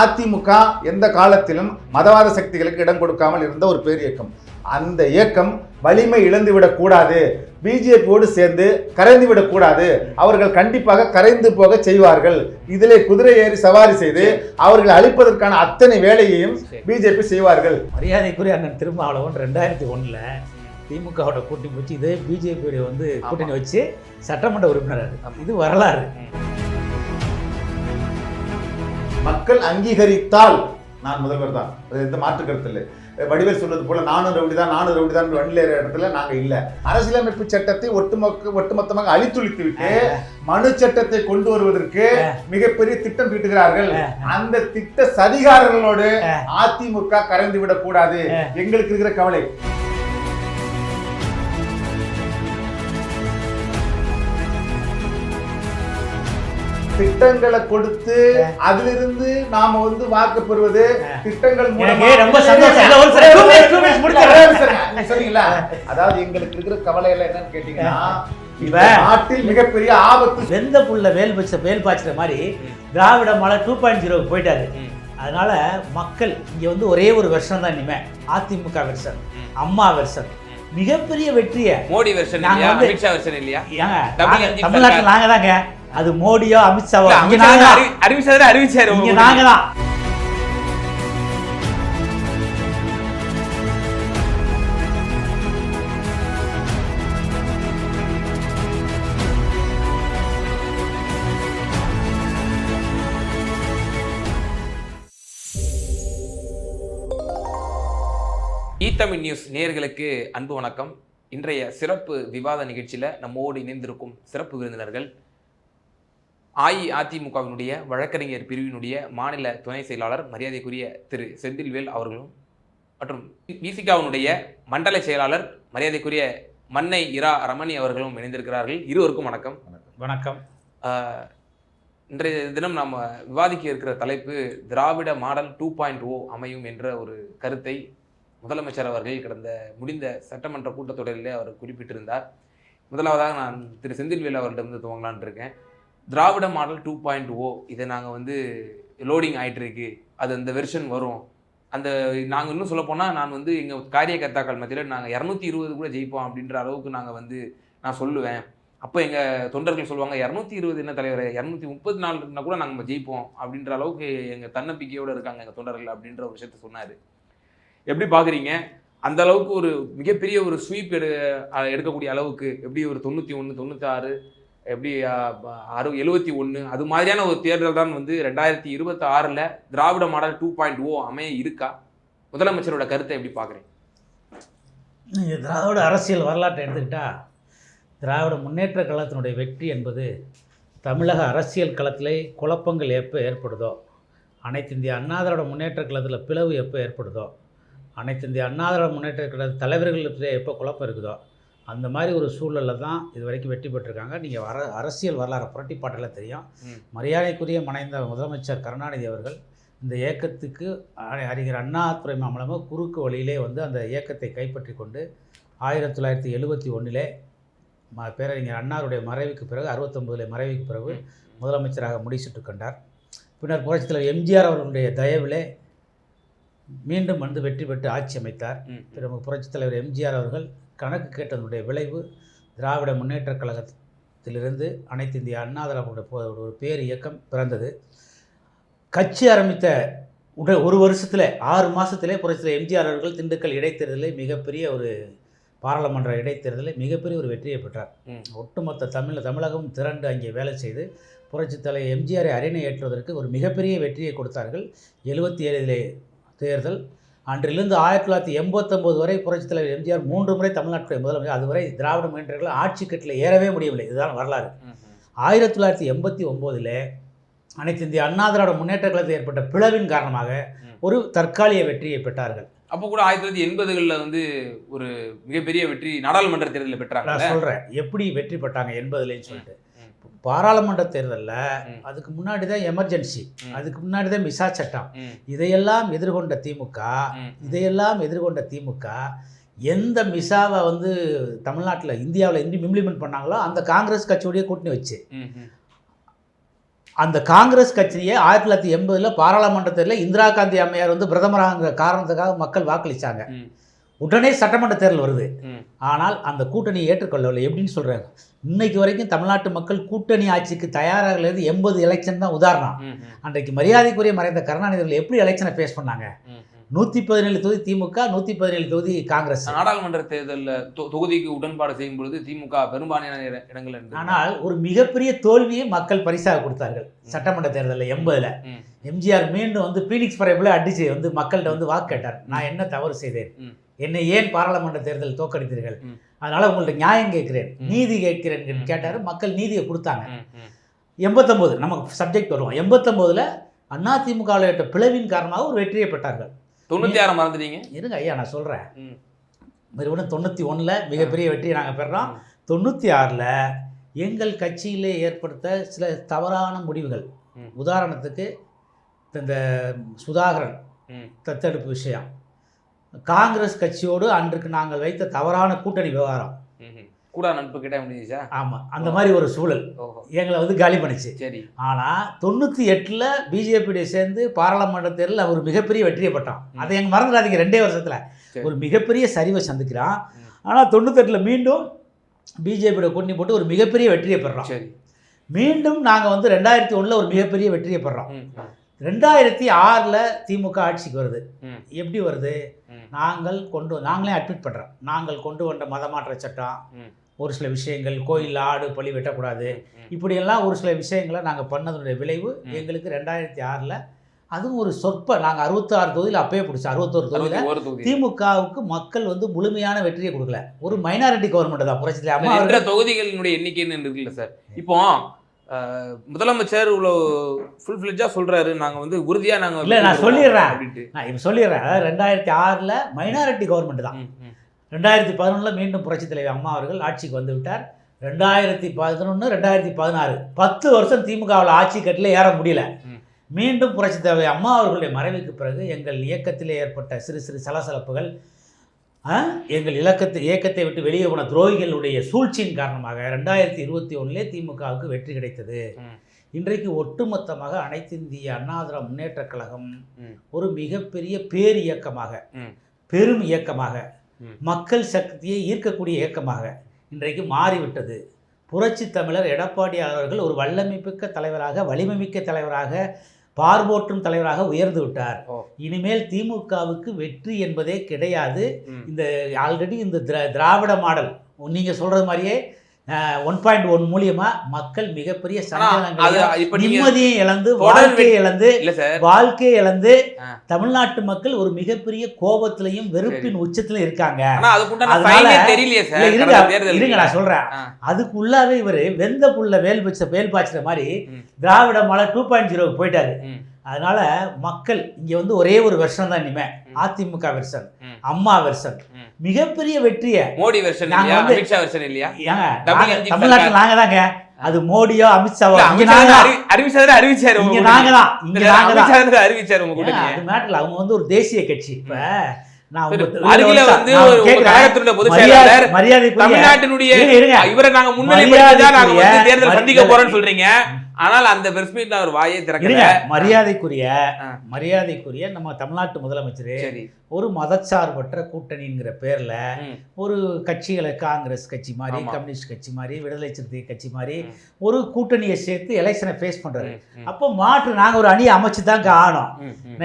அதிமுக எந்த காலத்திலும் மதவாத சக்திகளுக்கு இடம் கொடுக்காமல் இருந்த ஒரு பேர் இயக்கம். அந்த இயக்கம் வலிமை இழந்து விடக்கூடாது பிஜேபியோடு சேர்ந்து கரைந்து விடக்கூடாது அவர்கள் கண்டிப்பாக கரைந்து போக செய்வார்கள். இதிலே குதிரை ஏறி சவாரி செய்து அவர்கள் அழிப்பதற்கான அத்தனை வேலையையும் பிஜேபி செய்வார்கள். மரியாதைக்குரிய அண்ணன் திருமாவளவன் ரெண்டாயிரத்தி ஒன்றில் திமுகவோட கூட்டணி வச்சு இதே பிஜேபியோட வந்து கூட்டணி வச்சு சட்டமன்ற உறுப்பினர் இது வரலாறு. மக்கள் அங்கீகரித்தால் நான் முதல்வர் தான். அது எந்த மாற்று கருத்து இல்லை. வடிவேல் சொல்வது போல நானும் ரவுடி தான் நானும் ரவுடி தான் வண்டிலேற இடத்துல நாங்க இல்ல. அரசியலமைப்பு சட்டத்தை ஒட்டுமொக்க ஒட்டுமொத்தமாக அழித்துளித்து விட்டு மனு சட்டத்தை கொண்டு வருவதற்கு மிகப்பெரிய திட்டம் தீட்டுகிறார்கள் அந்த திட்ட சதிகாரர்களோடு அதிமுக கரைந்து விடக் கூடாது எங்களுக்கு இருக்கிற கவலை. திட்டங்களை கொடுத்து அதிலிருந்து நாம வந்து வாக்கு பெறுவது திட்டங்கள் மூலமா ரொம்ப சந்தோஷம். சொன்னீங்களா அதாவது எங்களுக்கு இருக்கிற கவலை எல்லாம் என்னன்னு கேட்டீங்கன்னா நாட்டில் மிகப்பெரிய ஆபத்து. வெந்த புல்ல வேல் வச்ச வேல் பாய்ச்சுற மாதிரி திராவிட மலை டூ பாயிண்ட் ஜீரோக்கு போயிட்டாரு. அதனால மக்கள் இங்க வந்து ஒரே ஒரு வெர்ஷன் தான் இனிமே. அதிமுக வெர்ஷன் அம்மா வெர்ஷன் மிகப்பெரிய வெற்றியை மோடி வெர்ஷன் நாங்க இல்லையா? வந்து- அமித்ஷா வெர்ஷன் இல்லையா? ஏங்க Double நாங்க- engine தமிழ்நாட்டுல. நாங்க தாங்க அது மோடியோ அமித்ஷாவோ? அறிவிச்சாரு அறிவிச்சாரு நாங்க தான் ஈத்தமிழ் நியூஸ் நேயர்களுக்கு அன்பு வணக்கம். இன்றைய சிறப்பு விவாத நிகழ்ச்சியில் நம்மோடு இணைந்திருக்கும் சிறப்பு விருந்தினர்கள் அஇஅதிமுகவினுடைய வழக்கறிஞர் பிரிவினுடைய மாநில துணை செயலாளர் மரியாதைக்குரிய திரு செந்தில்வேல் அவர்களும் மற்றும் விசிகாவினுடைய மண்டல செயலாளர் மரியாதைக்குரிய மன்னை இரா ரமணி அவர்களும் இணைந்திருக்கிறார்கள். இருவருக்கும் வணக்கம். வணக்கம். இன்றைய தினம் நாம் விவாதிக்க இருக்கிற தலைப்பு Dravida model two point O அமையும் என்ற ஒரு கருத்தை முதலமைச்சர் அவர்கள் கடந்த முடிந்த சட்டமன்ற கூட்டத்தொடரிலே அவர் குறிப்பிட்டிருந்தார். முதலாவதாக நான் திரு செந்தில்வேல் அவர்களிடமிருந்து துவங்கலான் இருக்கேன். Dravida model two point O இதை நாங்கள் வந்து லோடிங் ஆகிட்டுருக்கு அது அந்த வெர்ஷன் வரும். அந்த நாங்கள் இன்னும் சொல்லப்போனால் நான் வந்து எங்கள் காரியகர்த்தாக்கள் மத்தியில் நாங்கள் இரநூத்தி இருபது கூட ஜெயிப்போம் அப்படின்ற அளவுக்கு நாங்கள் வந்து நான் சொல்லுவேன். அப்போ எங்கள் தொண்டர்கள் சொல்லுவாங்க இரநூத்தி இருபது என்ன தலைவர் இரநூத்தி முப்பத்தி நாலுனா கூட நாங்கள் ஜெயிப்போம். அப்படின்ற அளவுக்கு எங்கள் தன்னம்பிக்கையோடு இருக்காங்க எங்கள் தொண்டர்கள் அப்படின்ற ஒரு விஷயத்த சொன்னார். எப்படி பார்க்குறீங்க அந்த அளவுக்கு ஒரு மிகப்பெரிய ஒரு ஸ்வீப் எடு எடுக்கக்கூடிய அளவுக்கு எப்படி ஒரு தொண்ணூற்றி ஒன்று தொண்ணூற்றி ஆறு எப்படி அறு எழுபத்தி ஒன்று அது மாதிரியான ஒரு தேர்தல் தான் வந்து ரெண்டாயிரத்தி இருபத்தி ஆறில் Dravida model two point O அமைய இருக்கா? முதலமைச்சரோட கருத்தை எப்படி பார்க்குறீங்க? நீங்கள் திராவிட அரசியல் வரலாற்றை எடுத்துக்கிட்டா திராவிட முன்னேற்ற கழகத்தினுடைய வெற்றி என்பது தமிழக அரசியல் களத்திலே குழப்பங்கள் எப்போ ஏற்படுதோ அனைத்து இந்திய அண்ணா முன்னேற்ற கழகத்தில் பிளவு எப்போ ஏற்படுதோ அனைத்து இந்திய அண்ணா முன்னேற்ற கழக தலைவர்களுக்கு எப்போ குழப்பம் இருக்குதோ அந்த மாதிரி ஒரு சூழலில் தான் இது வரைக்கும் வெற்றி பெற்றிருக்காங்க. நீங்கள் வர அரசியல் வரலாறு புரட்டி பாட்டில் தெரியும். மரியாதைக்குரிய மறைந்த முதலமைச்சர் கருணாநிதி அவர்கள் இந்த இயக்கத்துக்கு அறிஞர் அண்ணாதுரை மாமலமாக குறுக்கு வழியிலே வந்து அந்த இயக்கத்தை கைப்பற்றி கொண்டு ஆயிரத்தி தொள்ளாயிரத்தி எழுபத்தி ஒன்றிலே ம பேரறிஞர் அண்ணாருடைய மறைவுக்கு பிறகு அறுபத்தொம்பதில் மறைவுக்கு பிறகு முதலமைச்சராக முடிசூட்டு கண்டார். பின்னர் புரட்சித் தலைவர் எம்ஜிஆர் அவர்களுடைய தயவிலே மீண்டும் வந்து வெற்றி பெற்று ஆட்சி அமைத்தார். பிறகு புரட்சித் தலைவர் எம்ஜிஆர் அவர்கள் கணக்கு கேட்டதனுடைய விளைவு திராவிட முன்னேற்றக் கழகத்திலிருந்து அனைத்து இந்திய அண்ணா திராவிட ஒரு பேர் இயக்கம் பிறந்தது. கட்சி ஆரம்பித்த உட ஒரு வருஷத்தில் ஆறு மாதத்திலே புரட்சித் எம்ஜிஆர் அவர்கள் திண்டுக்கல் இடைத்தேர்தலில் மிகப்பெரிய ஒரு பாராளுமன்ற இடைத்தேர்தலில் மிகப்பெரிய ஒரு வெற்றியை பெற்றார். ஒட்டுமொத்த தமிழ் தமிழகம் திரண்டு அங்கே வேலை செய்து புரட்சித் தலைவர் எம்ஜிஆரை அரணை ஏற்றுவதற்கு ஒரு மிகப்பெரிய வெற்றியை கொடுத்தார்கள். எழுபத்தி ஏழிலே தேர்தல் அன்றிலிருந்து ஆயிரத்தி தொள்ளாயிரத்தி எண்பத்தொம்போது வரை புரட்சித் தலைவர் எம்ஜிஆர் மூன்று முறை தமிழ்நாட்டுடைய முதலமைச்சர் அதுவரை திராவிட முன்னேற்றங்கள் ஆட்சி கட்டில் ஏறவே முடியவில்லை. இதுதான் வரலாறு. ஆயிரத்தி தொள்ளாயிரத்தி எண்பத்தி ஒம்போதில் அனைத்து இந்திய அண்ணா திராவிட முன்னேற்ற கழகத்தில் ஏற்பட்ட பிளவின் காரணமாக. ஒரு தற்காலிக வெற்றியை பெற்றார்கள். அப்போ கூட ஆயிரத்தி தொள்ளாயிரத்தி எண்பதுகளில் வந்து ஒரு மிகப்பெரிய வெற்றி நாடாளுமன்ற தேர்தலில் பெற்றாங்க நான் சொல்கிறேன் எப்படி வெற்றி பெற்றாங்க என்பதுலேன்னு சொல்லிட்டு. பாராளுமன்ற தேர்தலில். அதுக்கு முன்னாடி தான் எமர்ஜென்சி. அதுக்கு முன்னாடி தான் மிசா சட்டம். இதையெல்லாம் எதிர்கொண்ட திமுக. இதையெல்லாம் எதிர்கொண்ட திமுக எந்த மிசாவை வந்து தமிழ்நாட்டில் இந்தியாவில் இந்தி இம்ப்ளிமெண்ட் பண்ணாங்களோ அந்த காங்கிரஸ் கட்சியோடைய கூட்டணி வச்சு. அந்த காங்கிரஸ் கட்சியை ஆயிரத்தி தொள்ளாயிரத்தி எண்பதில் பாராளுமன்ற தேர்தலில் இந்திரா காந்தி அம்மையார் வந்து பிரதமராகிற காரணத்துக்காக மக்கள் வாக்களிச்சாங்க ம், உடனே சட்டமன்ற தேர்தல் வருது. ஆனால் அந்த கூட்டணி ஏற்றுக்கொள்ளவில்லை. எப்படின்னு சொல்கிறாங்க இன்னைக்கு வரைக்கும் தமிழ்நாட்டு மக்கள் கூட்டணி ஆட்சிக்கு தயாராகிறது எண்பது எலெக்ஷன் தான் உதாரணம். அன்றைக்கு மரியாதைக்குரிய மறைந்த கருணாநிதி அவர்கள் எப்படி எலெக்ஷனை ஃபேஸ் பண்ணாங்க. நூற்றி பதினேழு தொகுதி திமுக நூற்றி பதினேழு தொகுதி காங்கிரஸ். நாடாளுமன்ற தேர்தலில் தொகுதிக்கு உடன்பாடு செய்யும் பொழுது திமுக பெரும்பான்மையான இட- இடங்கள். ஆனால் ஒரு மிகப்பெரிய தோல்வியை மக்கள் பரிசாக கொடுத்தார்கள். சட்டமன்ற தேர்தலில் எண்பதில். எம்ஜிஆர் மீண்டும் வந்து பீனிக்ஸ் பறைப்பில் அடிச்சு வந்து மக்கள்கிட்ட வந்து வாக்கு கேட்டார். நான் என்ன தவறு செய்தேன். என்னை ஏன் பாராளுமன்ற தேர்தல் தோற்கடித்தீர்கள்? ம். அதனால உங்கள்ட்ட நியாயம் கேட்கிறேன். நீதி கேட்கிறேன். கேட்டார். மக்கள் நீதியை கொடுத்தாங்க. எண்பத்தொம்போது நமக்கு சப்ஜெக்ட் வருவோம். எண்பத்தொம்போதில் அதிமுகவில் ஏற்ற பிளவின் காரணமாக ஒரு வெற்றியை பெற்றார்கள். தொண்ணூத்தி ஆறு மறந்துட்டீங்க இருங்க ஐயா நான் சொல்கிறேன். மறுபடியும் தொண்ணூற்றி ஒன்றில் மிகப்பெரிய வெற்றியை நாங்கள் பெறோம். தொண்ணூற்றி ஆறில் எங்கள் கட்சியிலே ஏற்படுத்த சில தவறான முடிவுகள். உதாரணத்துக்கு இந்த சுதாகரன் தத்தெடுப்பு விஷயம் காங்கிரஸ் கட்சியோடு அன்றைக்கு நாங்கள் வைத்த தவறான கூட்டணி விவகாரம். கூட நட்பு கிட்ட முடிஞ்சுச்சா? ஆமாம் அந்த மாதிரி ஒரு சூழல். எங்களை வந்து காலி பண்ணுச்சு. சரி. ஆனால் தொண்ணூற்றி எட்டில் பிஜேபியோட சேர்ந்து பாராளுமன்ற தேர்தலில் ஒரு மிகப்பெரிய வெற்றியை பெற்றான் ம். அதை எங்க மறந்துடாதீங்க ரெண்டே வருஷத்தில். ஒரு மிகப்பெரிய சரிவை சந்திக்கிறான். ஆனால் தொண்ணூத்தெட்டில் மீண்டும் பிஜேபியோட கூட்டணி போட்டு ஒரு மிகப்பெரிய வெற்றியை பெறுறோம் சரி. மீண்டும் நாங்கள் வந்து ரெண்டாயிரத்தி ஒன்றில் ஒரு மிகப்பெரிய வெற்றியை பெறுறோம் ம், ம், ரெண்டாயிரத்தி ஆறில் திமுக ஆட்சிக்கு வருது. எப்படி வருது. நாங்கள் கொண்டு நாங்களே அட்மிட் பண்ணுறோம் நாங்கள் கொண்டு வந்த மதமாற்ற சட்டம். ஒரு சில விஷயங்கள் கோயில் ஆடு பழி வெட்டக்கூடாது. இப்படியெல்லாம் ஒரு சில விஷயங்களை நாங்கள் பண்ணதனுடைய விளைவு. எங்களுக்கு ரெண்டாயிரத்தி ஆறில் அதுவும் ஒரு சொற்ப. நாங்கள் அறுபத்தாறு தொகுதியில் அப்பயே பிடிச்சோம். அறுபத்தோரு தொகுதியில் திமுகவுக்கு மக்கள் வந்து முழுமையான வெற்றியை கொடுக்கல. ஒரு மைனாரிட்டி கவர்மெண்ட் தான். புரட்சி தொகுதிகளினுடைய எண்ணிக்கைன்னு இருக்குல்ல சார். இப்போ முதலமைச்சர் இவ்வளோ ஃபுல் ஃபிளெஜா சொல்றாரு. நாங்க வந்து உறுதியா நாங்க இல்ல, நான் சொல்லிடுறேன். அப்படின்ட்டு. நான் இப்போ சொல்லிடுறேன். அதாவது ரெண்டாயிரத்தி ஆறில் மைனாரிட்டி கவர்மெண்ட் தான். ரெண்டாயிரத்தி பதினொன்றில் மீண்டும் புரட்சி தலைவர் அம்மா அவர்கள் ஆட்சிக்கு வந்து விட்டார். ரெண்டாயிரத்தி பதினொன்று ரெண்டாயிரத்தி பதினாறு. பத்து வருஷம் திமுகவில் ஆட்சி கட்டில் ஏற முடியல. மீண்டும் புரட்சி தலைவர் அம்மா அவர்களுடைய மறைவுக்கு பிறகு எங்கள் இயக்கத்திலே ஏற்பட்ட சிறு சிறு சலசலப்புகள் எங்கள் இலக்கத்தை இயக்கத்தை விட்டு வெளியே போன துரோகிகளுடைய சூழ்ச்சியின் காரணமாக ரெண்டாயிரத்தி இருபத்தி ஒன்றிலே திமுகவுக்கு வெற்றி கிடைத்தது. இன்றைக்கு ஒட்டுமொத்தமாக அனைத்து இந்திய அண்ணா திராவிட முன்னேற்றக் கழகம். ஒரு மிகப்பெரிய பேர் இயக்கமாக. பெரும் இயக்கமாக. மக்கள் சக்தியை ஈர்க்கக்கூடிய இயக்கமாக இன்றைக்கு மாறிவிட்டது புரட்சி தமிழர் எடப்பாடி அவர்கள் ஒரு வல்லமைமிக்க தலைவராக வலிமைமிக்க தலைவராக பார்போற்றும் தலைவராக உயர்ந்து விட்டார். இனிமேல் திமுகவுக்கு வெற்றி என்பதே கிடையாது. இந்த ஆல்ரெடி இந்த திரா திராவிட மாடல் நீங்கள் சொல்கிறது மாதிரியே ஒன் பாயிண்ட் ஒன் மூலியமா மக்கள் மிகப்பெரிய நிம்மதியை இழந்து வாழ்க்கையை இழந்து வாழ்க்கையை இழந்து. தமிழ்நாட்டு மக்கள் ஒரு மிகப்பெரிய கோபத்திலையும் வெறுப்பின் உச்சத்திலும் இருக்காங்க இருங்க நான் சொல்றேன். அதுக்கு உள்ளாவே இவர் வெந்த புல்ல வேல் வச்ச வேல் பாய்ச்சுற மாதிரி. திராவிட மலை டூ பாயிண்ட் ஜீரோக்கு போயிட்டாரு அதனால மக்கள் இங்க வந்து ஒரே ஒரு வெர்ஷன் தான் இனிமே. அதிமுக வெர்ஷன். அம்மா வெர்ஷன். மிகப்பெரிய வெற்றியை மோடி வெர்ஷன் அமித்ஷா வெர்ஷன் இல்லையா? தமிழ்நாட்டுல நாங்க தாங்க அது மோடியோ அமித்ஷாவோ அறிவிச்சாரு அறிவிச்சாரு இங்க. நாங்க தான் இங்க நாங்க தான் அறிவிச்சாரு உங்க கூட்டணி அது மேட்டர்ல அவங்க வந்து ஒரு தேசிய கட்சி. இப்ப தமிழ்நாட்டினுடைய. இவரை நாங்க முன்னிலைப்படுத்தி நாங்க வந்து தேர்தல் சந்திக்க போறோம்னு சொல்றீங்க. ஆனால் அந்த பிரஸ் மீட்ல அவர் வாயே திறக்கல மரியாதைக்குரிய. மரியாதைக்குரிய நம்ம தமிழ்நாட்டு முதலமைச்சர் சரி ஒரு மதச்சார்பற்ற கூட்டணிங்கிற பேர்ல ஒரு கட்சிகளை காங்கிரஸ் கட்சி மாதிரி. கம்யூனிஸ்ட் கட்சி மாதிரி விடுதலை சிறுத்தை கட்சி மாதிரி. ஒரு கூட்டணியை சேர்த்து எலெக்ஷனை ஃபேஸ் பண்றாரு அப்போ மாற்று நாங்க ஒரு அணியை அமைச்சு தான் ஆனோம்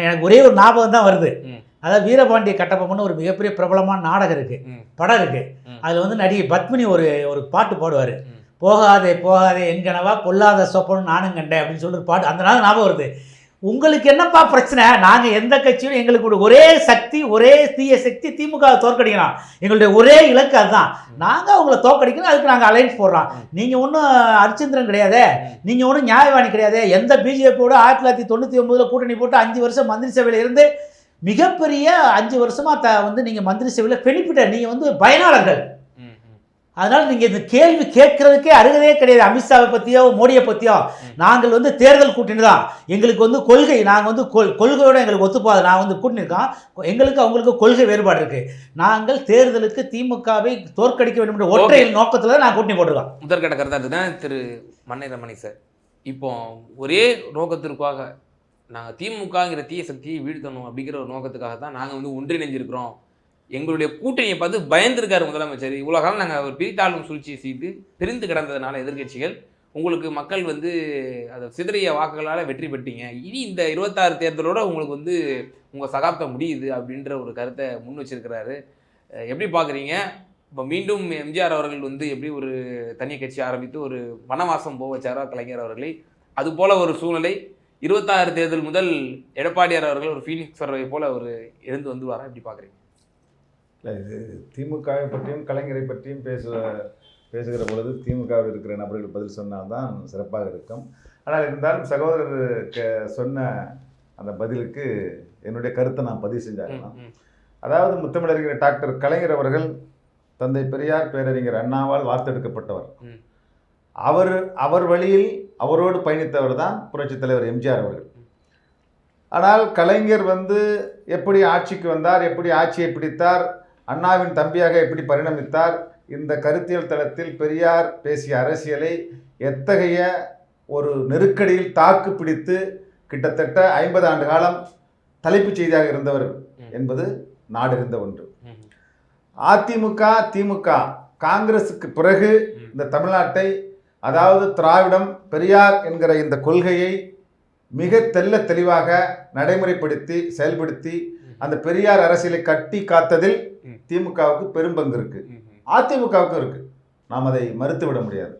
எனக்கு ஒரே ஒரு ஞாபகம் தான் வருது. அதாவது வீரபாண்டிய கட்டபொம்மன் ஒரு மிகப்பெரிய பிரபலமான நாடகம் இருக்கு. படம் இருக்கு. அதுல வந்து நடிகை பத்மினி ஒரு ஒரு பாட்டு பாடுவாரு போகாதே போகாதே என்கனவா பொல்லாத சொப்பனும் நானும் கண்டேன் அப்படின்னு சொல்லி ஒரு பாட்டு அந்த நாள் ஞாபகம் வருது. உங்களுக்கு என்னப்பா பிரச்சனை? நாங்கள் எந்த கட்சியும் எங்களுக்கு ஒரு ஒரே சக்தி ஒரே தீய சக்தி திமுக தோற்கடிக்கணும். எங்களுடைய ஒரே இலக்கு அதுதான். நாங்கள் அவங்கள தோற்கடிக்கணும் அதுக்கு நாங்கள் அலைன்ஸ் போடுறோம். நீங்கள் ஒன்றும் அரிச்சந்திரன் கிடையாதே. நீங்கள் ஒன்றும் நியாயவாணி கிடையாது. எந்த பிஜேபியோட ஆயிரத்தி தொள்ளாயிரத்தி தொண்ணூற்றி ஒம்பதில் கூட்டணி போட்டு அஞ்சு வருஷம் மந்திரி சபையில் இருந்து மிகப்பெரிய அஞ்சு வருஷமாக த வந்து நீங்கள் மந்திரி சபையில் பெனிஃபிட்டர் நீங்கள் வந்து பயனாளர்கள். அதனால நீங்க இந்த கேள்வி கேட்கறதுக்கே அருகதே கிடையாது. அமித்ஷாவை பத்தியோ மோடியை பத்தியோ. நாங்கள் வந்து தேர்தல் கூட்டணி தான். எங்களுக்கு வந்து கொள்கை நாங்கள் வந்து கொள் கொள்கையோட எங்களுக்கு ஒத்துப்பாது நான் வந்து கூட்டணி இருக்கோம் எங்களுக்கு அவங்களுக்கு கொள்கை வேறுபாடு இருக்கு. நாங்கள் தேர்தலுக்கு திமுகவை தோற்கடிக்க வேண்டும் என்ற ஒற்றை நோக்கத்துல தான் நான் கூட்டணி போட்டிருக்கோம். முதற்கட்ட கருத்தாட்டு தான் திரு மன்னை ரமணி சார். இப்போ ஒரே நோக்கத்திற்காக நாங்கள் திமுகங்கிற தீய சக்தியை வீழ்த்தணும் அப்படிங்கிற ஒரு நோக்கத்துக்காக தான் நாங்கள் வந்து ஒன்றிணைஞ்சிருக்கிறோம். எங்களுடைய கூட்டணியை பார்த்து பயந்துருக்காரு முதலமைச்சர். இவ்வளோ காலம் நாங்கள் ஒரு பிரித்தாளும் சூழ்ச்சியை செய்து பிரிந்து கிடந்ததுனால எதிர்கட்சிகள் உங்களுக்கு மக்கள் வந்து அதை சிதறிய வாக்குகளால் வெற்றி பெற்றீங்க. இனி இந்த இருபத்தாறு தேர்தலோட உங்களுக்கு வந்து உங்கள் சகாப்தம் முடியுது அப்படின்ற ஒரு கருத்தை முன் வச்சிருக்கிறாரு. எப்படி பார்க்குறீங்க இப்போ மீண்டும் எம்ஜிஆர் அவர்கள் வந்து எப்படி ஒரு தனி கட்சி ஆரம்பித்து ஒரு வனவாசம் போக வச்சாரோ கலைஞர் அவர்களை? அதுபோல் ஒரு சூழ்நிலை. இருபத்தாறு தேர்தல் முதல் எடப்பாடியார் அவர்கள் ஒரு ஃபீனிக்ஸ் பறவை போல் ஒரு எழுந்து வந்துருவாரா எப்படி பார்க்குறீங்க இல்லை இது திமுகவை பற்றியும் கலைஞரை பற்றியும் பேசுவ பேசுகிற பொழுது திமுகவில் இருக்கிற நபர்கள் பதில் சொன்னால்தான் சிறப்பாக இருக்கும். ஆனால் இருந்தாலும் சகோதரர் க- சொன்ன அந்த பதிலுக்கு என்னுடைய கருத்தை நான் பதிவு செஞ்சாகலாம். அதாவது முத்தமிழறிஞர் டாக்டர் கலைஞர் அவர்கள் தந்தை பெரியார் பேரறிஞர் அண்ணாவால் வார்த்தெடுக்கப்பட்டவர். அவர் அவர் வழியில் அவரோடு பயணித்தவர் தான் புரட்சித் தலைவர் எம்ஜிஆர் அவர்கள். ஆனால் கலைஞர் வந்து எப்படி ஆட்சிக்கு வந்தார் எப்படி ஆட்சியை பிடித்தார் அண்ணாவின் தம்பியாக எப்படி பரிணமித்தார் இந்த கருத்தியல் தளத்தில் பெரியார் பேசிய அரசியலை எத்தகைய ஒரு நெருக்கடியில் தாக்கு பிடித்து கிட்டத்தட்ட ஐம்பது ஆண்டு காலம் தலைப்புச் செய்தியாக இருந்தவர். என்பது நாடறிந்த ஒன்று அதிமுக திமுக காங்கிரசுக்கு பிறகு. இந்த தமிழ்நாட்டை அதாவது திராவிடம் பெரியார் என்கிற இந்த கொள்கையை மிக தெள்ள தெளிவாக நடைமுறைப்படுத்தி செயல்படுத்தி அந்த பெரியார் அரசியலை கட்டி காத்ததில். திமுகவுக்கு பெரும்பங்கு இருக்கு. அதிமுகவுக்கும் இருக்கு நாம் அதை மறுத்து விட முடியாது.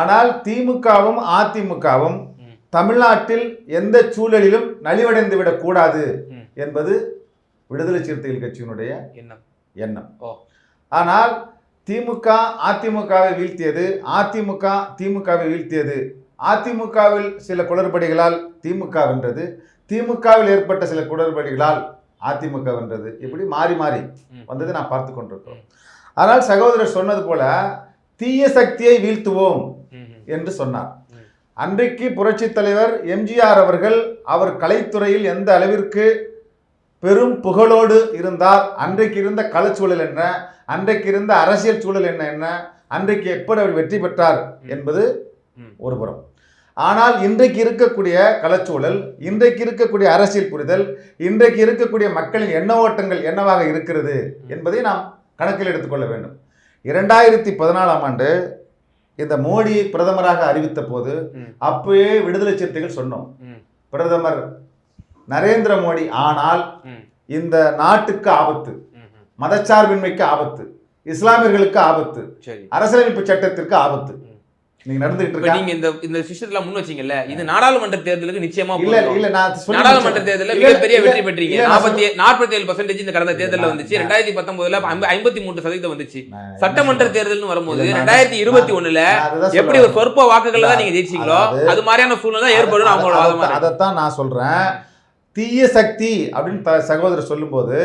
ஆனால் திமுகவும் அதிமுகவும். தமிழ்நாட்டில் எந்த சூழலிலும் நலிவடைந்து விடக்கூடாது. என்பது விடுதலை சிறுத்தைகள் கட்சியினுடைய எண்ணம் எண்ணம். ஆனால் திமுக அதிமுகவை வீழ்த்தியது அதிமுக திமுகவை வீழ்த்தியது அதிமுகவில் சில குளறுபடிகளால் திமுக வென்றது திமுகவில் ஏற்பட்ட சில குளறுபடிகளால் அதிமுக வென்றது இப்படி மாறி மாறி. வந்ததை நான் பார்த்து கொண்டிருக்கிறோம் ஆனால் சகோதரர் சொன்னது போல தீய சக்தியை வீழ்த்துவோம். என்று சொன்னார். அன்றைக்கு புரட்சித் தலைவர் எம்ஜிஆர் அவர்கள் அவர் கலைத்துறையில் எந்த அளவிற்கு பெரும் புகழோடு இருந்தார் அன்றைக்கு இருந்த களச்சூழல் என்ன அன்றைக்கு இருந்த அரசியல் சூழல் என்ன என்ன அன்றைக்கு எப்படி அவர் வெற்றி பெற்றார் என்பது ம். ஆனால் இன்றைக்கு இருக்கக்கூடிய களச்சூழல் இன்றைக்கு இருக்கக்கூடிய அரசியல் புரிதல் இன்றைக்கு இருக்கக்கூடிய மக்களின் எண்ண ஓட்டங்கள் என்னவாக இருக்கிறது என்பதை நாம் கணக்கில் எடுத்துக்கொள்ள வேண்டும் இரண்டாயிரத்தி பதினாலாம் ஆண்டு இந்த மோடி பிரதமராக அறிவித்த போது. அப்பவே விடுதலை சிறுத்தைகள் சொன்னோம். பிரதமர் நரேந்திர மோடி ஆனால். இந்த நாட்டுக்கு ஆபத்து. மதச்சார்பின்மைக்கு ஆபத்து இஸ்லாமியர்களுக்கு ஆபத்து அரசியலமைப்பு சட்டத்திற்கு ஆபத்து. நீங்க நடந்துகிட்டு இருக்கா நீங்க இந்த இந்த சிஸ்டத்துல முன் வச்சீங்கல்ல இது நாடாளுமன்ற தேர்தலுக்கு நிச்சயமா இல்ல. இல்ல நான் நாடாளுமன்ற. தேர்தலில் இல்ல, மிகப்பெரிய வெற்றி பெற்றீங்க நாற்பத்தி நாற்பத்தி ஏழு பர்சன்டேஜ் இந்த கடந்த தேர்தலில் வந்துச்சு ரெண்டாயிரத்தி பத்தொன்பதுல ஐம்பத்தி மூன்று சதவீதம் வந்துச்சு சட்டமன்ற? தேர்தல்னு வரும்போது ரெண்டாயிரத்தி இருபத்தி ஒண்ணுல எப்படி ஒரு. சொற்ப வாக்குகள்ல தான் நீங்க ஜெயிச்சீங்களோ அது மாதிரியான சூழ்நிலை தான் ஏற்படும் அவங்களோட அத- வாதமா. அதைத்தான் நான் சொல்றேன் தீய சக்தி அப்படின்னு சகோதரர் சொல்லும்போது.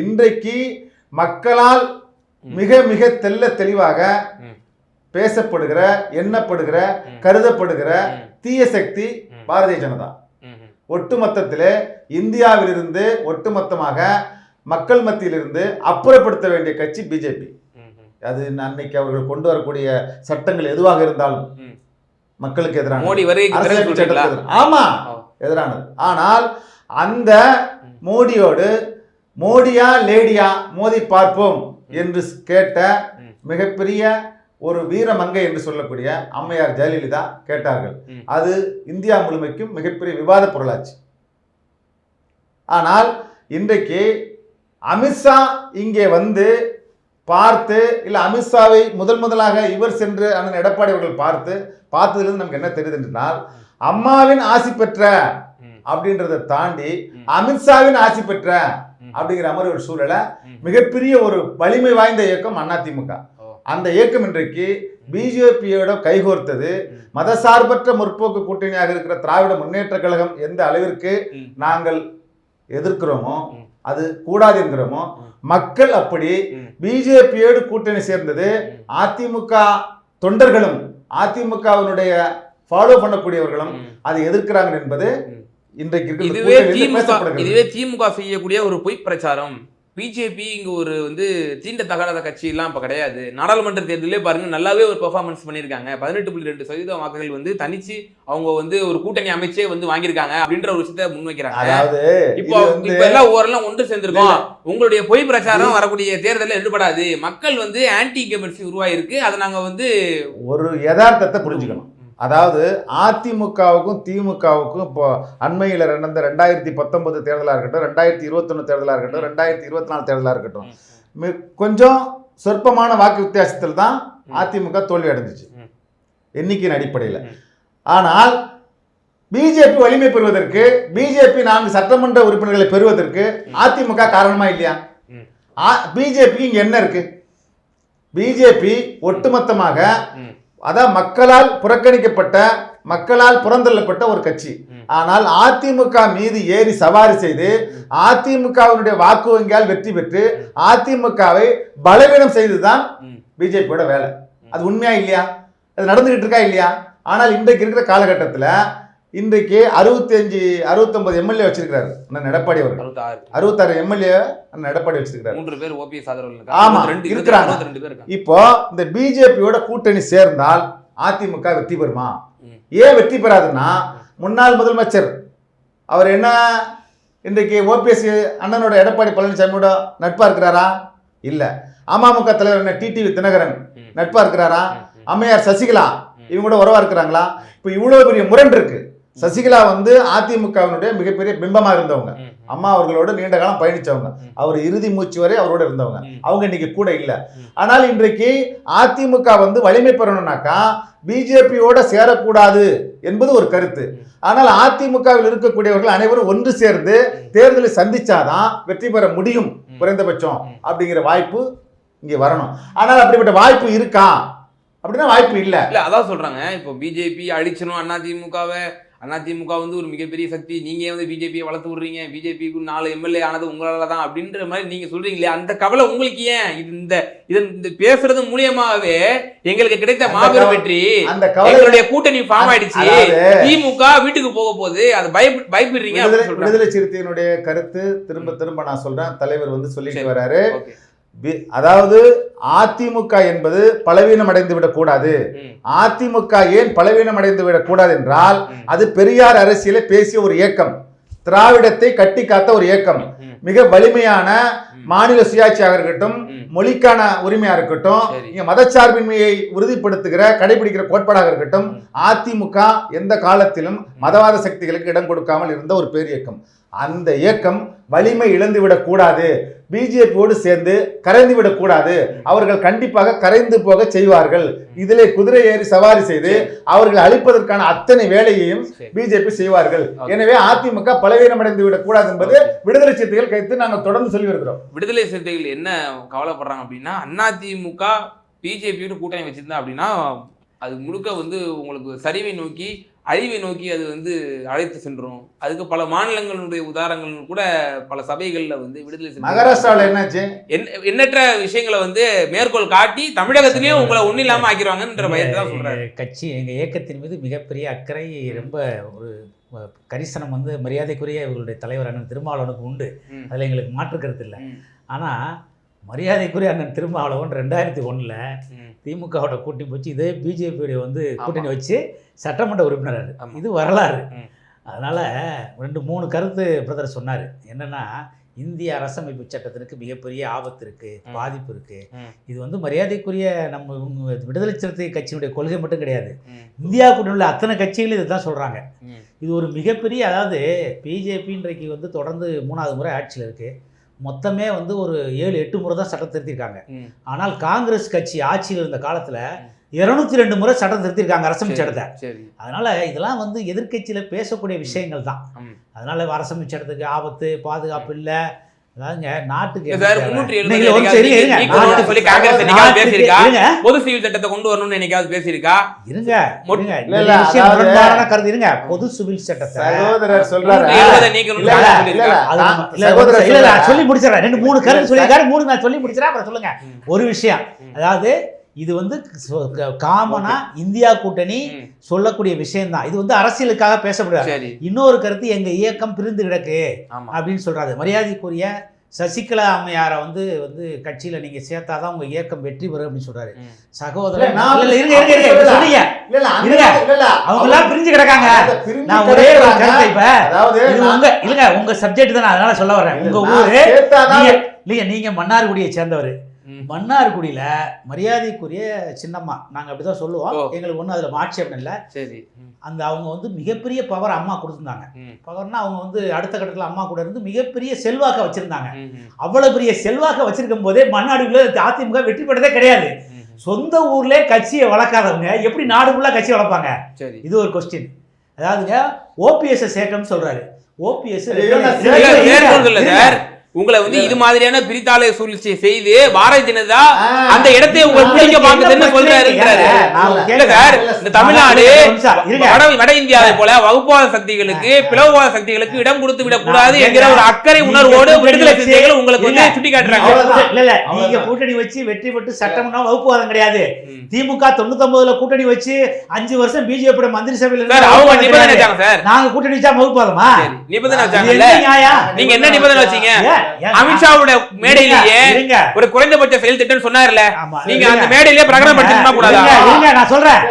இன்றைக்கு மக்களால். மிக மிக தெள்ள தெளிவாக. பேசப்படுகிற எண்ணப்படுகிற. கருதப்படுகிற தீய சக்தி பாரதிய ஜனதா. ஒட்டுமொத்தத்திலே இந்தியாவிலிருந்து ஒட்டுமொத்தமாக மக்கள் மத்தியிலிருந்து அப்புறப்படுத்த வேண்டிய கட்சி பிஜேபி. அது அன்னைக்கு அவர்கள் கொண்டு வரக்கூடிய சட்டங்கள் எதுவாக இருந்தாலும். மக்களுக்கு எதிரான. ஆமா. எதிரானது ஆனால் அந்த. மோடியோடு மோடியா லேடியா மோதி பார்ப்போம் என்று கேட்ட. மிகப்பெரிய ஒரு வீரமங்கை என்று சொல்லக்கூடிய அம்மையார் ஜெயலலிதா கேட்டார்கள். அது இந்தியா முழுமைக்கும் மிகப்பெரிய விவாத பொருளாச்சு ஆனால் இன்றைக்கு அமித்ஷா இங்கே வந்து பார்த்து இல்லை அமித்ஷாவை முதல் முதலாக இவர் சென்று அண்ணன் எடப்பாடி அவர்கள் பார்த்து பார்த்ததிலிருந்து நமக்கு என்ன தெரியுது என்றால் அம்மாவின் ஆசி பெற்ற அப்படின்றத தாண்டி. அமித்ஷாவின் ஆசி பெற்ற. அப்படிங்கிற மாதிரி ஒரு சூழலை. மிகப்பெரிய ஒரு வலிமை வாய்ந்த இயக்கம் அதிமுக. அந்த இயக்கம் இன்றைக்கு பிஜேபியோட கைகோர்த்தது. மதசார்பற்ற முற்போக்கு கூட்டணியாக இருக்கிற திராவிட முன்னேற்ற கழகம் எந்த அளவிற்கு. நாங்கள் எதிர்க்கிறோமோ. அது கூடாது என்கிறோமோ. மக்கள் அப்படி. பிஜேபியோடு கூட்டணி சேர்ந்தது. அதிமுக தொண்டர்களும் அதிமுகவினுடைய ஃபாலோ பண்ணக்கூடியவர்களும். அதை எதிர்க்கிறாங்க என்பது. இன்றைக்கு இதுவே திமுக. இதுவே திமுக செய்யக்கூடிய ஒரு பொய் பிரச்சாரம் பிஜேபி இங்க ஒரு வந்து தீண்டத்தகாத கட்சி எல்லாம் இப்ப கிடையாது. நாடாளுமன்ற தேர்தலே பாருங்க நல்லாவே ஒரு பெர்ஃபார்மன்ஸ் பண்ணிருக்காங்க பதினெட்டு புள்ளி ரெண்டு சதவீத வாக்குகள் வந்து தனிச்சு அவங்க வந்து ஒரு கூட்டணி அமைச்சே வந்து வாங்கியிருக்காங்க அப்படின்ற ஒரு விஷயத்த முன்வைக்கிறாங்க. அதாவது இப்போ இப்ப எல்லாம் ஓரெல்லாம் ஒன்று சேர்ந்திருக்கோம். உங்களுடைய பொய் பிரச்சாரம் வரக்கூடிய தேர்தலில் எடுபடாது மக்கள் வந்து ஆன்டி இன்கம்பன்சி உருவாயிருக்கு. அதை நாங்க வந்து ஒரு யதார்த்தத்தை புரிஞ்சுக்கணும். அதாவது அதிமுகவுக்கும் திமுகவுக்கும் இப்போ அண்மையில் நடந்த ரெண்டாயிரத்தி பத்தொன்பது தேர்தலாக இருக்கட்டும் ரெண்டாயிரத்தி இருபத்தொன்று தேர்தலாக இருக்கட்டும் ரெண்டாயிரத்தி இருபத்தி நாலு தேர்தலாக இருக்கட்டும் ம். கொஞ்சம் சொற்பமான வாக்கு வித்தியாசத்தில் தான். அதிமுக தோல்வி அடைஞ்சிச்சு. எண்ணிக்கையின் அடிப்படையில். ஆனால் பிஜேபி வலிமை பெறுவதற்கு பிஜேபி நான்கு சட்டமன்ற உறுப்பினர்களை பெறுவதற்கு அதிமுக காரணமா இல்லையா. பிஜேபி இங்க என்ன இருக்கு பிஜேபி ஒட்டுமொத்தமாக. அதான் மக்களால் புறக்கணிக்கப்பட்ட மக்களால் புறந்தள்ளப்பட்ட ஒரு கட்சி. ஆனால் அதிமுக மீது ஏறி சவாரி செய்து அதிமுகவினுடைய வாக்கு வங்கியால் வெற்றி பெற்று அதிமுகவை பலவீனம் செய்துதான். பிஜேபியோட வேலை. அது உண்மையா இல்லையா? அது நடந்துகிட்டு இருக்கா இல்லையா? ஆனால் இன்றைக்கு இருக்கிற காலகட்டத்தில் இன்றைக்கு அறுபத்தி அஞ்சு அறுபத்தொன்பது எம்எல்ஏ வச்சிருக்கிறாரு. அண்ணன் எடப்பாடி அவர்கள். அறுபத்தாறு. எம்எல்ஏ அண்ணன் எடப்பாடி வச்சிருக்கிறாரு. மூன்று பேர் ஓபிஎஸ் ஆதரவு ஆமா, ரெண்டு இருக்கிறாங்க. இப்போ இந்த பிஜேபியோட கூட்டணி சேர்ந்தால் அதிமுக வெற்றி பெறுமா. ஏன் வெற்றி பெறாதுன்னா முன்னாள் முதலமைச்சர் அவர் என்ன இன்றைக்கு ஓபிஎஸ் அண்ணனோட எடப்பாடி பழனிசாமியோட நட்பா இருக்கிறாரா இல்ல. அமமுக தலைவர் என்ன டிடிவி தினகரன் ம். நட்பா இருக்கிறாரா. அம்மையார் சசிகலா. இவங்க கூட உறவா இருக்கிறாங்களா? இப்போ இவ்வளவு பெரிய முரண் இருக்கு. சசிகலா வந்து அதிமுகவினுடைய மிகப்பெரிய பிம்பமா இருந்தவங்க. அம்மா அவர்களோட நீண்ட காலம் பயணிச்சவங்க ம். அவர் இறுதி மூச்சு வரை அவரோட இருந்தவங்க. அவங்க இன்னைக்கு கூட இல்ல. ஆனால் இன்றைக்கு அதிமுக வந்து வலிமை பெறணும்னாக்கா பிஜேபியோட சேரக்கூடாது என்பது ஒரு கருத்து. ஆனால் அதிமுகவில் இருக்கக்கூடியவர்கள் அனைவரும் ஒன்று சேர்ந்து தேர்தலை சந்திச்சாதான் வெற்றி பெற முடியும். குறைந்தபட்சம். அப்படிங்கிற வாய்ப்பு இங்கே வரணும் ஆனால் அப்படிப்பட்ட வாய்ப்பு இருக்கா அப்படின்னா வாய்ப்பு இல்ல இல்ல அதான் சொல்றாங்க இப்போ பிஜேபி அழிச்சணும் அதிமுகவை அதிமுக வந்து ஒரு மிகப்பெரிய சக்தி. நீங்க வந்து பிஜேபியை வளர்த்து விடுறீங்க? பிஜேபிக்கு நாலு எம்எல்ஏ ஆனது உங்களால தான் அப்படின்ற மாதிரி நீங்க சொல்றீங்களே அந்த கவலை உங்களுக்கு ஏன்? இது இந்த இதன் இந்த பேசுறது மூலியமாவே எங்களுக்கு கிடைத்த மாபெரும் வெற்றி. அந்த எங்களுடைய கூட்டணி ஃபார்ம் ஆயிடுச்சு. திமுக வீட்டுக்கு போக போகுது. அது பயப்ப பயப்படுறீங்க விடுதலை சிறுத்தையினுடைய கருத்து திரும்ப திரும்ப நான் சொல்றேன். தலைவர் வந்து சொல்லிட்டு. வராரு. அதாவது அதிமுக என்பது பலவீனம் அடைந்து விடக்கூடாது அதிமுக ஏன் பலவீனம் அடைந்து விடக்கூடாது என்றால் அது பெரியார் அரசியலை பேசிய ஒரு இயக்கம் திராவிடத்தை கட்டி காத்த ஒரு இயக்கம் மிக வலிமையான. மாநில சுயாட்சியாக இருக்கட்டும். மொழிக்கான உரிமையா இருக்கட்டும். இங்க மதச்சார்பின்மையை உறுதிப்படுத்துகிற கடைபிடிக்கிற கோட்பாடாக இருக்கட்டும். அதிமுக எந்த காலத்திலும் மதவாத சக்திகளுக்கு இடம் கொடுக்காமல் இருந்த ஒரு பேர் இயக்கம். அந்த இயக்கம் வலிமை இழந்து விடக்கூடாது பிஜேபியோடு சேர்ந்து கரைந்து விடக்கூடாது அவர்கள் கண்டிப்பாக கரைந்து போக செய்வார்கள். இதிலே குதிரை ஏறி சவாரி செய்து அவர்கள் அழிப்பதற்கான அத்தனை வேலையையும். பிஜேபி செய்வார்கள். எனவே அதிமுக பலவீனம் அடைந்து விடக்கூடாது என்பது விடுதலை சிறுத்தைகள் கைத்து நாங்கள் தொடர்ந்து சொல்லி வருகிறோம் விடுதலை சிறுத்தைகள் என்ன கவலைப்படுறாங்க அப்படின்னா அதிமுக பிஜேபியோட கூட்டணி வச்சிருந்தா அப்படின்னா அது முழுக்க வந்து உங்களுக்கு சரிவை நோக்கி அழிவை நோக்கி அது வந்து அழைத்து சென்றும். அதுக்கு பல மாநிலங்களுடைய உதாரணங்கள் கூட பல சபைகள்ல வந்து விடுதலை மகாராஷ்டிராவில் என்னாச்சு? எண்ண- எண்ணற்ற விஷயங்களை வந்து மேற்கோள் காட்டி தமிழகத்திலேயும் உங்களை ஒன்றும் இல்லாம ஆக்கிடுவாங்கன்ற பயத்தை தான் எங்க கட்சி எங்கள் இயக்கத்தின் மீது மிகப்பெரிய அக்கறை ரொம்ப ஒரு கரிசனம் வந்து மரியாதைக்குரிய இவர்களுடைய தலைவர் அண்ணன் திருமாவளவனுக்கு உண்டு. அதில் எங்களுக்கு மாற்று கருத்து இல்லை. ஆனால் மரியாதைக்குரிய அண்ணன் திருமாவளவன் ரெண்டாயிரத்தி ஒன்றில். திமுகவோட கூட்டணி போச்சு இதே பிஜேபியோடைய வந்து கூட்டணி வச்சு சட்டமன்ற உறுப்பினர். இது வரலாறு. அதனால் ரெண்டு மூணு கருத்து பிரதர் சொன்னார் என்னென்னா இந்திய அரசமைப்பு சட்டத்திற்கு மிகப்பெரிய ஆபத்து இருக்குது. பாதிப்பு இருக்குது. இது வந்து மரியாதைக்குரிய நம்ம விடுதலை சிறுத்தை கட்சியினுடைய கொள்கை மட்டும் கிடையாது இந்தியாவுக்குள்ள உள்ள அத்தனை கட்சிகளும் இதுதான் சொல்கிறாங்க. இது ஒரு மிகப்பெரிய அதாவது பிஜேபி இன்றைக்கு வந்து தொடர்ந்து மூணாவது முறை ஆட்சியில் இருக்குது மொத்தமே வந்து ஒரு ஏழு எட்டு முறை தான் சட்டம் திருத்திருக்காங்க. ம். ஆனால் காங்கிரஸ் கட்சி ஆட்சியில் இருந்த காலத்தில் இருநூத்தி ரெண்டு முறை சட்டம் திருத்திருக்காங்க அரசமைப்பு சட்டத்தை. அதனால இதெல்லாம் வந்து எதிர்க்கட்சியில் பேசக்கூடிய விஷயங்கள் தான். அதனால அரசமைப்பு சட்டத்துக்கு ஆபத்து பாதுகாப்பு இல்லை. அதாவதுங்க நாட்டுக்கு பொது சிவில் சட்டத்தை கொண்டு வரணும்னு என்னைக்காவது பேசியிருக்கா? இருங்க முரண்பாடான கருத்து. இருங்க பொது சிவில் சட்டத்தை. சகோதரர் சொல்றாரு. சொல்லி முடிச்சிடறேன். ரெண்டு மூணு கருத்து சொல்லியிருக்காரு மூணு நான் சொல்லி முடிச்சிடறேன் அப்புறம் சொல்லுங்க. ஒரு விஷயம். அதாவது இது வந்து காமனா இந்தியா கூட்டணி. சொல்லக்கூடிய விஷயம் தான் இது வந்து அரசியலுக்காக சரி. இன்னொரு கருத்து எங்க இயக்கம் பிரிந்து கிடக்கு அப்படின்னு சொல்றாரு. மரியாதைக்குரிய சசிகலா அம்மையாரை வந்து வந்து கட்சியில் நீங்கள் சேர்த்தா தான் உங்கள் இயக்கம் வெற்றி பெறும் அப்படின்னு. இல்ல இல்ல அவங்க எல்லாம் பிரிஞ்சு கிடக்காங்க. நான் ஒரே ஒரு. கருத்தை இப்ப. உங்க இல்லங்க உங்க சப்ஜெக்ட் தான் அதனால சொல்ல வரேன் உங்க ஊரு சேர்த்தாதான் நீங்க நீங்க மன்னார்குடியை சேர்ந்தவர். மன்னார்குடியில மரியாதைக்குரிய சின்னம்மா. நாங்க அப்படிதான் சொல்லுவோம். எங்களுக்கு ஒன்றும் அதுல மாட்சியம் இல்லை. சரி. அந்த அவங்க வந்து மிகப்பெரிய பவர் அம்மா கொடுத்துருந்தாங்க. பவர்னா அவங்க வந்து அடுத்த கட்டத்துல அம்மா கூட இருந்து மிகப்பெரிய செல்வாக்க வச்சிருந்தாங்க. அவ்வளவு பெரிய செல்வாக்க வச்சிருக்கும் போதே மன்னார்குடியில அதிமுக வெற்றி பெற்றதே கிடையாது. சொந்த ஊர்லயே கட்சியை வளர்க்காதவங்க எப்படி நாடு ஃபுல்லா கட்சி வளர்ப்பாங்க? இது ஒரு கொஸ்டின் அதாவதுங்க ஓபிஎஸ் சேர்க்கணும்னு சொல்றாரு. ஓபிஎஸ் உங்களை வந்து இது மாதிரியான பிரித்தாளை சூழ்ச்சி செய்து பாரதிய ஜனதா அந்த இடத்தை உங்களை பிடிக்க பாக்குதுன்னு சொல்றாரு இல்ல சார் இந்த தமிழ்நாடு வட இந்தியாவை போல வகுப்புவாத சக்திகளுக்கு பிளவுவாத சக்திகளுக்கு இடம் கொடுத்து விடக் கூடாது என்கிற ஒரு அக்கறை உணர்வோடு விடுதலை சிறுத்தைகள் உங்களுக்கு வந்து சுட்டி காட்டுறாங்க. இல்ல இல்ல. நீங்க. கூட்டணி வச்சு வெற்றி பெற்று சட்டம்னா வகுப்புவாதம் கிடையாது. திமுக தொண்ணூத்தொன்பதுல கூட்டணி வச்சு அஞ்சு வருஷம் பிஜேபி மந்திரி சபையில அவங்க நிபந்தனை சார். நாங்க கூட்டணி வச்சா வகுப்புவாதமா நிபந்தனை நீங்க என்ன நிபந்தனை வச்சீங்க? அமித்ஷாவோட மேடையிலேயே ஒரு குறைந்தபட்ச செயல் திட்டம் சொன்னார்ல. நீங்க. அந்த மேடையிலேயே பிரகடனம் பண்ணிருந்தா கூடாதா? நான் சொல்றேன்.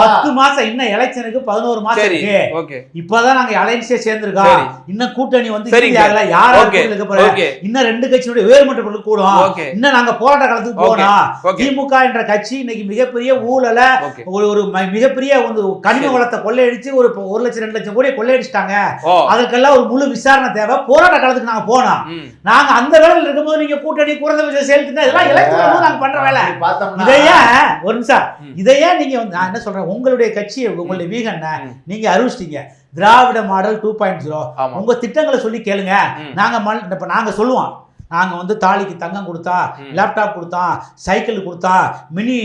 பத்து மாசம் இன்னும் எலெக்ஷனுக்கு பதினோரு மாசம் சரி இருக்கு. ஓகே. இப்பதான் நாங்க அலைன்ஸே சேர்ந்திருக்கோம். சரி. இன்னும் கூட்டணி வந்து சரிங்க. யார் இன்னும் ரெண்டு கட்சியுடைய வேறுமன்ற குழு கூடும். இன்னும் நாங்க போராட்ட காலத்துக்கு. போனோம் திமுக என்ற கட்சி இன்னைக்கு மிகப்பெரிய ஊழல ஒரு ஒரு மிகப்பெரிய வந்து கனிம. வளத்தை கொள்ளையடிச்சு ஒரு ஒரு லட்சம் ரெண்டு லட்சம் கோடி கொள்ளையடிச்சிட்டாங்க. அதுக்கெல்லாம் ஒரு முழு விசாரணை தேவை. போராட்ட காலத்துக்கு நாங்க போனோம் நாங்க அந்த வேலையில் இருக்கும்போது நீங்க கூட்டணி குறைந்தபட்ச செயல்திட்டம் இதெல்லாம் எலெக்ஷன் வரும்போது நாங்க பண்ற வேலை இதையே ஒரு நிமிஷம். இதையே நீங்க நான் என்ன சொல்றேன் உங்களுடைய கட்சி உங்களுடைய வீகன் ம். நீங்க அறிவிச்சிட்டீங்க Dravida model two point zero உங்க திட்டங்களை சொல்லி கேளுங்க. நாங்க மல் இப்ப நாங்க சொல்லுவோம் நாங்க வந்து தாலிக்கு தங்கம் கொடுத்தா. லேப்டாப் கொடுத்தோம் சைக்கிள் கொடுத்தோம் மினி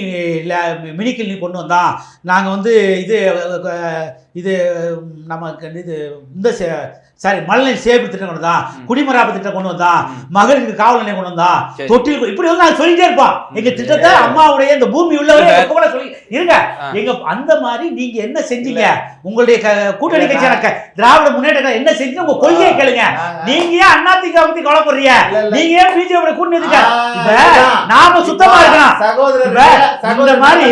மினி கிளினிக் கொண்டு வந்தோம் நாங்க வந்து இது இது நமக்கு இது இந்த சாரி மழைநீர் சேமிப்பு திட்டம் கொண்டு வந்தோம் ம். குடிமராப்பு திட்டம் கொண்டு வந்தோம் ம். மகளிருக்கு காவல் நிலையம் கொண்டு வந்தோம் சரி. தொட்டில் இப்படி வந்து நாங்க சொல்லிட்டே இருப்போம் எங்க. திட்டத்தை அம்மாவுடைய இந்த பூமி உள்ளவரை சொல்லி இருங்க. எங்க அந்த மாதிரி நீங்க என்ன செஞ்சீங்க? உங்களுடைய கூட்டணி கட்சியான திராவிட முன்னேற்ற என்ன செஞ்சு உங்க கொள்கையை கேளுங்க. நாங்க- ஏன் அதிமுக பத்தி கவலைப்படுறீங்க. நீங்க ஏன் பிஜேபி கூட்டணி இதுதான். நாம சுத்தமா இல்ல, இந்த மாதிரி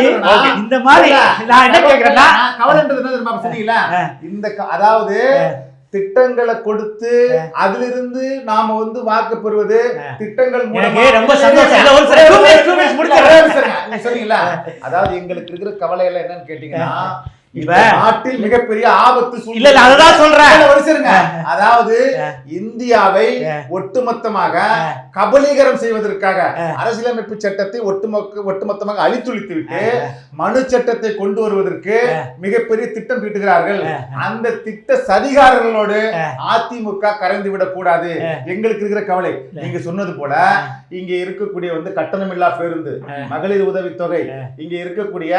இந்த மாதிரி நான் என்ன கேக்குறேன்னா நான் கவலைன்றது என்ன தெரியுமா? சொன்னீங்களா. இந்த அதாவது திட்டங்களை கொடுத்து அதிலிருந்து நாம வந்து வாக்கு பெறுவது திட்டங்கள் ரொம்ப சொன்னீங்களா அதாவது எங்களுக்கு இருக்கிற கவலை எல்லாம் என்னன்னு கேட்டீங்கன்னா இப்ப- நாட்டில் மிகப்பெரிய ஆபத்து. இல்ல, இல்ல, அததான் சொல்றேன். அதாவது இந்தியாவை ஒட்டுமொத்தமாக கபலீகரம் செய்வதற்காக அரசியலமைப்பு சட்டத்தை ஒட்டுமொக்க ஒட்டுமொத்தமாக அழித்துளித்து விட்டு மனு சட்டத்தை கொண்டு வருவதற்கு மிகப்பெரிய திட்டம் தீட்டுகிறார்கள் அந்த திட்ட சதிகாரர்களோடு அதிமுக கரைந்து விடக் கூடாது எங்களுக்கு இருக்கிற கவலை. நீங்க சொன்னது போல இங்க இருக்கக்கூடிய வந்து கட்டணமில்லா பேருந்து மகளிர் உதவித்தொகை இங்க இருக்கக்கூடிய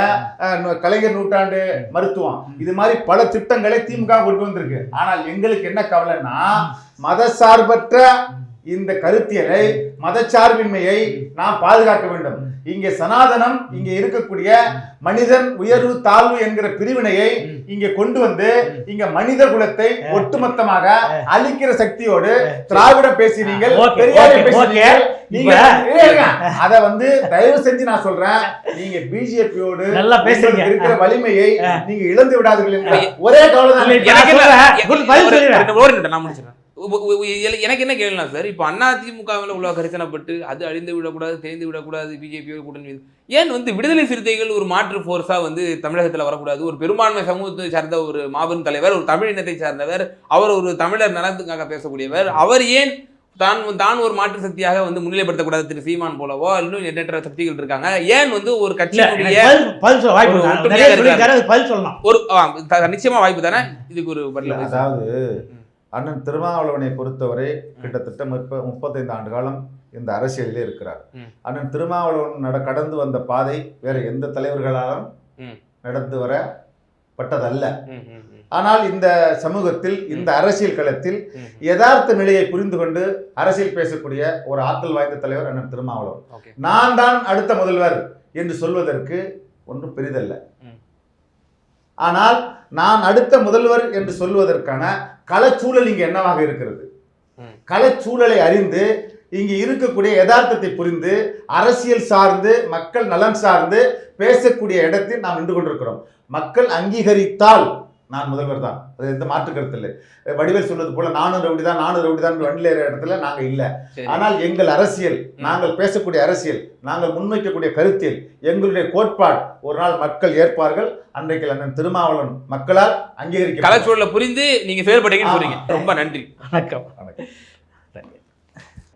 கலைஞர் நூற்றாண்டு மருத்துவம். இது மாதிரி பல திட்டங்களை திமுக கொண்டு வந்திருக்கு. ஆனால் எங்களுக்கு என்ன கவலைன்னா மதசார்பற்ற இந்த கருத்தியலை மதச்சார்பின்மையை நாம் பாதுகாக்க வேண்டும். இங்க சனாதனம் இங்க இருக்கக்கூடிய மனிதன் உயர்வு தாழ்வு என்கிற பிரிவினையை இங்க கொண்டு வந்து இங்க மனித குலத்தை ஒட்டுமொத்தமாக அழிக்கிற சக்தியோடு திராவிடம் பேசினீர்கள் ஓகே, பெரியாரை நீங்க. அத வந்து தயவு செஞ்சு நான் சொல்றேன். நீங்க பிஜேபியோடு நல்லா பேசுறீங்க. இருக்கிற வலிமையை நீங்க இழந்து விடாதீர்கள் ஒரே கவலை தான் நான் முடிச்சிடுறேன். எனக்கு என்ன கேள்வினா சார் இப்போ அதிமுகவில் உள்ள கரிசனப்பட்டு அது அழிந்து விடக்கூடாது தேய்ந்து விடக்கூடாது பிஜேபி கூட்டணி. ஏன் வந்து விடுதலை சிறுத்தைகள் ஒரு மாற்று ஃபோர்ஸா வந்து தமிழகத்துல வரக்கூடாது? ஒரு பெரும்பான்மை சமூகத்தை சார்ந்த ஒரு மாபெரும் தலைவர் ஒரு தமிழ் இனத்தை சார்ந்தவர் அவர் ஒரு தமிழர் நலத்துக்காக பேசக்கூடியவர் அவர் ஏன் தான் தான் ஒரு மாற்று சக்தியாக வந்து முன்னிலைப்படுத்தக்கூடாது திரு சீமான் போலவோ இன்னும் எண்ணற்ற சக்திகள் இருக்காங்க. ஏன் வந்து ஒரு கட்சியினுடைய ஒரு நிச்சயமா வாய்ப்பு தானே? இதுக்கு ஒரு பதில் அதாவது அண்ணன் திருமாவளவனை பொறுத்தவரை கிட்டத்தட்ட முப்ப முப்பத்தைந்து ஆண்டு காலம் இந்த அரசியலிலே இருக்கிறார். அண்ணன் திருமாவளவன் நட கடந்து வந்த பாதை வேற எந்த தலைவர்களாலும். நடந்து ம், ம், ஆனால் இந்த சமூகத்தில் இந்த அரசியல் களத்தில். யதார்த்த நிலையை புரிந்து கொண்டு அரசியல் பேசக்கூடிய ஒரு ஆற்றல் வாய்ந்த தலைவர் அண்ணன் திருமாவளவன் நான் தான் அடுத்த முதல்வர் என்று சொல்வதற்கு ஒன்றும் பெரிதல்ல. ஆனால் நான் அடுத்த முதல்வர் என்று சொல்வதற்கான களச்சூழல் இங்கு என்னவாக இருக்கிறது. களச்சூழலை அறிந்து இங்கு இருக்கக்கூடிய யதார்த்தத்தை புரிந்து அரசியல் சார்ந்து மக்கள் நலன் சார்ந்து பேசக்கூடிய இடத்தில் நாம் நின்று கொண்டிருக்கிறோம் மக்கள் அங்கீகரித்தால் நான் முதல்வர் தான். அது எந்த மாற்று கருத்து இல்லை. வடிவேல் சொல்வது போல நானும் ரவுடி தான் நானும் ரவுடி தான் வண்டியில் இடத்துல நாங்கள் இல்லை. ஆனால் எங்கள் அரசியல் நாங்கள் பேசக்கூடிய அரசியல் நாங்கள் முன்வைக்கக்கூடிய கருத்தியல் எங்களுடைய கோட்பாடு ஒரு நாள் மக்கள் ஏற்பார்கள். அன்றைக்கு அண்ணன் திருமாவளவன் மக்களால் அங்கீகரிக்க கலைச்சூழலை புரிந்து நீங்க செயல்பட்டீங்கன்னு. சொல்றீங்க. ரொம்ப நன்றி. வணக்கம்.